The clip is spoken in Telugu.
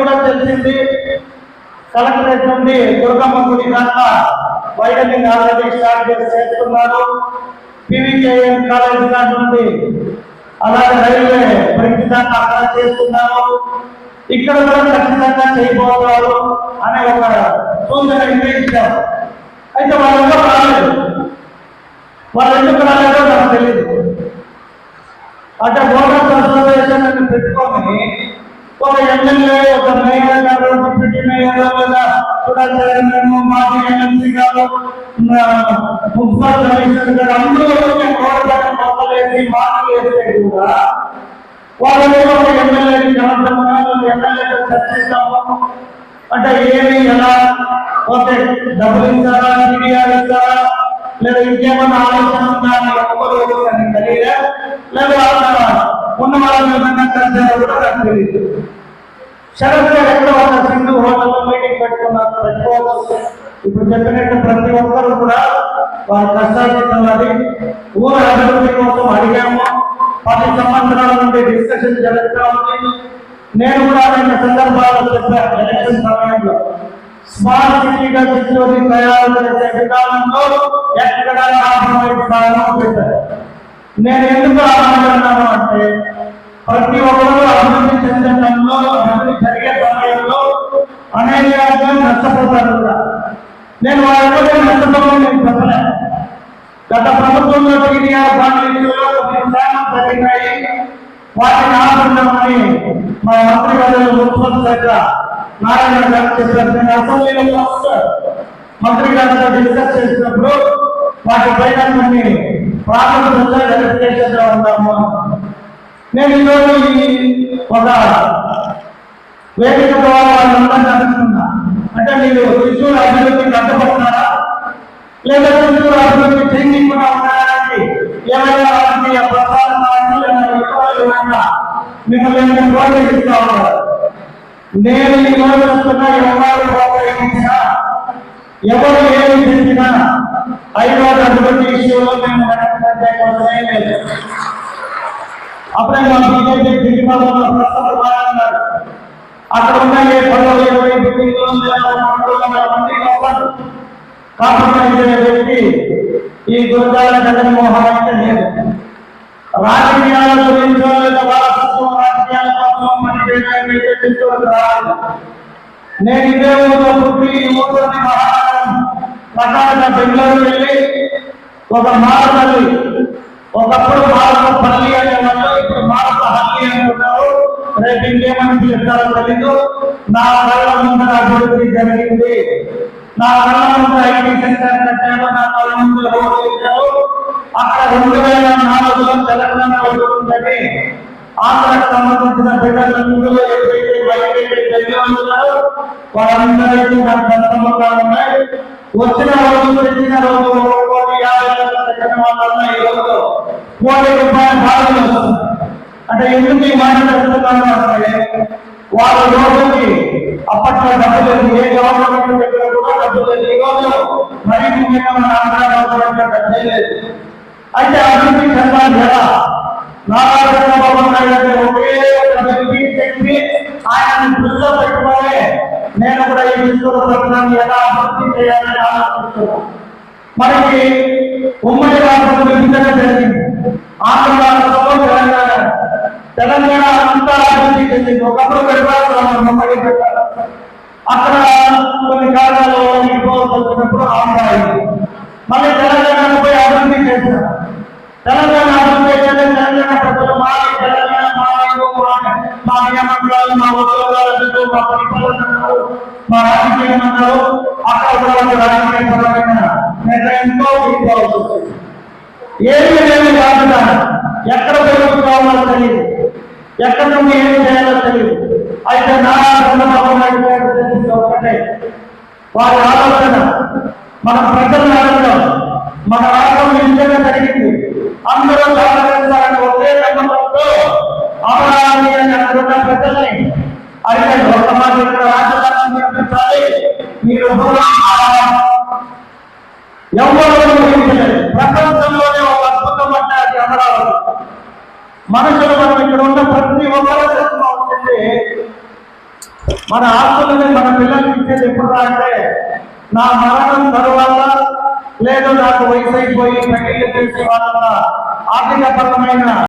కూడా తెలిసింది. కలెక్టరేట్ నుండి దుర్గమ్మ గుడి దాకా వైడనింగ్ ఆల్రెడీ స్టార్ట్ చేసి చేస్తున్నారు. పివికేఎం కాలేజ్ దాకా నుండి అలాగే రైల్వే బ్రిడ్జ్ దాకా అక్కడ చేస్తున్నారు. ఇక్కడ కూడా ఖచ్చితంగా చేయబోతున్నారు అనే ఒక సూచన ఇచ్చారు అయితే వాళ్ళంతా రాలేదు. వాళ్ళు ఎందుకు రాలేదో నాకు తెలియదు అంటే ఓటర్స్ అసోసియేషన్ అని పెట్టుకొని ఒక ఎమ్మెల్యే ఒక మేయర్ గారు డిప్యూటీ మేయర్ లేదా చూడాలి మాజీ ఎమ్మెల్సీ గారు ఆ, మున్సిపల్ కమిషనర్ గారు అందరూ వచ్చి ఓటర్ మొక్కలేసి వేస్తే కూడా వాళ్ళు ఒక ఎమ్మెల్యేకి కనపడమని ఎమ్మెల్యేతో చర్చిస్తాము అంటే ఏమి ఎలా ఓకే డబ్బులు ఇస్తారా? మీడియా ఇస్తారా లేదా ఇంకేమన్నా ఆలోచన ఉందా? ఒక్కరు తెలియదా? లేదా ఉన్న వాళ్ళని ఏమన్నా కలిసారో కూడా తెలియదు. శరత్ గారు ఎక్కడ సింధు హోటల్లో మీటింగ్ పెట్టుకున్నారు. పెట్టుకోవచ్చు ఇప్పుడు చెప్పినట్టు ప్రతి ఒక్కరు కూడా వారి కష్టాలు ఊరు అభివృద్ధి కోసం అడిగాము. పది సంవత్సరాల నుండి డిస్కషన్ జరుగుతూ ఉంది. నేను కూడా రెండు సందర్భాల్లో చెప్పాను ఎలక్షన్ సమయంలో. స్మార్ట్ సిటీగా చిత్తూరు తయారు చేసే విధానంలో ఎక్కడ లాభమైన స్థానం పెట్టారు నేను ఎందుకు ఆలోచన్నాను అంటే ప్రతి ఒక్కరూ అభివృద్ధి చెందడంలో అభివృద్ధి జరిగే సమయంలో అనేక నష్టపోతారు కూడా. నేను వాళ్ళ నష్టపోవడం నేను చెప్పలేను గత ప్రభుత్వంలో జరిగిన కాంగ్రెస్లో కొన్ని జరిగినాయి వాటిని ఆపడమని మా మంత్రి గారు మున్సిపల్ శాఖ నారాయణ గారు చెప్పారు. నేను అసెంబ్లీలో మంత్రి గారితో డిస్కస్ చేసినప్పుడు వాటి పైన కొన్ని ప్రాథమికంగా వెరిఫికేషన్ ఉన్నాము నేను ఈరోజు ఈ ఒక వేదిక ద్వారా వాళ్ళందరినీ అనుకున్నా అంటే మీరు త్రిశూర్ అభివృద్ధి కట్టబడుతున్నారా లేదా త్రిశూర్ అభివృద్ధి చేయకుండా ఉండడానికి ఏమైనా రాజకీయ ప్రసారాలు ఏమైనా మిమ్మల్ని ప్రోత్సహిస్తా ఉన్నారు నేను ఈ రోజు వస్తున్న ఎవరు ప్రోత్సహించినా ఎవరు ఏమి చెప్పినా ఐదు అభివృద్ధి విషయంలో మేము వెనక్కి కోసమే అప్పుడే మా బీజేపీ ప్రస్తుతం అక్కడ ఉన్న ఏ పదవి ఇరవై బిల్డింగ్లు మూడు వ్యక్తి ఈ గురజాల జగన్మోహన్ అంటే లేదు రాజకీయాల లేదా వారసత్వం రాజకీయాల కోసం నేను ఇదే ఊళ్ళో పుట్టి ఈ ఊళ్ళోని బెంగళూరు వెళ్ళి ఒక మారతల్లి ఒకప్పుడు మారత పల్లి అనేవాళ్ళు ఇప్పుడు మారత హల్లి అనుకున్నారు రేపు ఇంకేమని పిలుస్తారో తెలీదు. నా కళ్ళ ముందు అభివృద్ధి జరిగింది. నా కళ్ళ ముందు ఐటీ సెంటర్ కట్టారు. నా కళ్ళ ముందు రోడ్డు వేశారు. అక్కడ రెండు వేల నాలుగులో తెలంగాణ వస్తుందని ఆంధ్రకు సంబంధించిన బిడ్డలందరూ ఎప్పుడైతే బయటకి వెళ్ళి ఉన్నారు. వాళ్ళందరికీ నాకు దత్తముగా ఉన్నాయి. వచ్చిన రోజు తెచ్చిన రోజు కోటి యాభై లక్షల ఈ రోజు కోటి రూపాయల బాధలు అంటే ఎందుకు ఈ మాట పెడుతున్నాను అంటే వాళ్ళ రోజుకి అప్పట్లో డబ్బులు లేదు. ఏ గవర్నమెంట్ దగ్గర కూడా డబ్బులు లేదు. ఈ రోజు మరీ ముఖ్యంగా మన ఆంధ్ర గవర్నమెంట్ డబ్బే అయితే అభివృద్ధి చెందాలి ఎలా నారా చంద్రబాబు నాయుడు ఒకే ఒక చెప్పి ఆయన దృష్టిలో పెట్టుకోవాలి నేను కూడా ఈ విశ్వ పట్టణాన్ని ఎలా అభివృద్ధి చేయాలని ఆలోచిస్తున్నాను మనకి ఉమ్మడి రాష్ట్రం విభజన జరిగింది ఆంధ్ర తెలంగాణ తెలంగాణ అంతా అభివృద్ధి చెందింది ఒకప్పుడు పెట్టాలి ఉమ్మడి పెట్టాలి అక్కడ కొన్ని కారణాలు ఇంకోవాల్సి ఆంధ్ర అయింది మళ్ళీ తెలంగాణపై అభివృద్ధి చేశారు తెలంగాణ అభివృద్ధి చేస్తే తెలంగాణ ప్రజలు మా తెలంగాణ మా ఇల్లు, మా- మా మా ఉద్యోగాలు మా పరిపాలనలు మా రాజకీయ మండలు అక్కడ కూడా రాజకీయ పరమైన నిర్ణయంతో తీసుకోవాల్సి వస్తుంది ఏమి లేని బాధ్యత ఎక్కడ పెరుగుతామో తెలియదు ఎక్కడ నుండి ఏమి చేయాలో తెలియదు అయితే నా చంద్రబాబు నాయుడు గారు ఒకటే. వారి ఆలోచన మన ప్రజల అడగడం మన రాష్ట్రం నిజంగా జరిగింది. అందరూ సహకరించాలని ఒకే సంబంధంతో అమరావతి అని అనుకున్న ప్రజల్ని. అయితే ఒక మాట ఇక్కడ రాజధాని నిర్మించాలి మీరు ఎవరు ప్రపంచ అమరావతి మనుషులు మనం ఇక్కడ ఉన్న ప్రతి ఒక్కరూ తెలుసుకోవాల్సింది మన ఆస్తులని మన పిల్లలకి ఇచ్చేది ఎప్పుడు అంటే నా మరణం తరువాత లేదు నాకు వయసు అయిపోయి పెళ్ళి చేసే వాళ్ళ ఆర్థిక పరమైన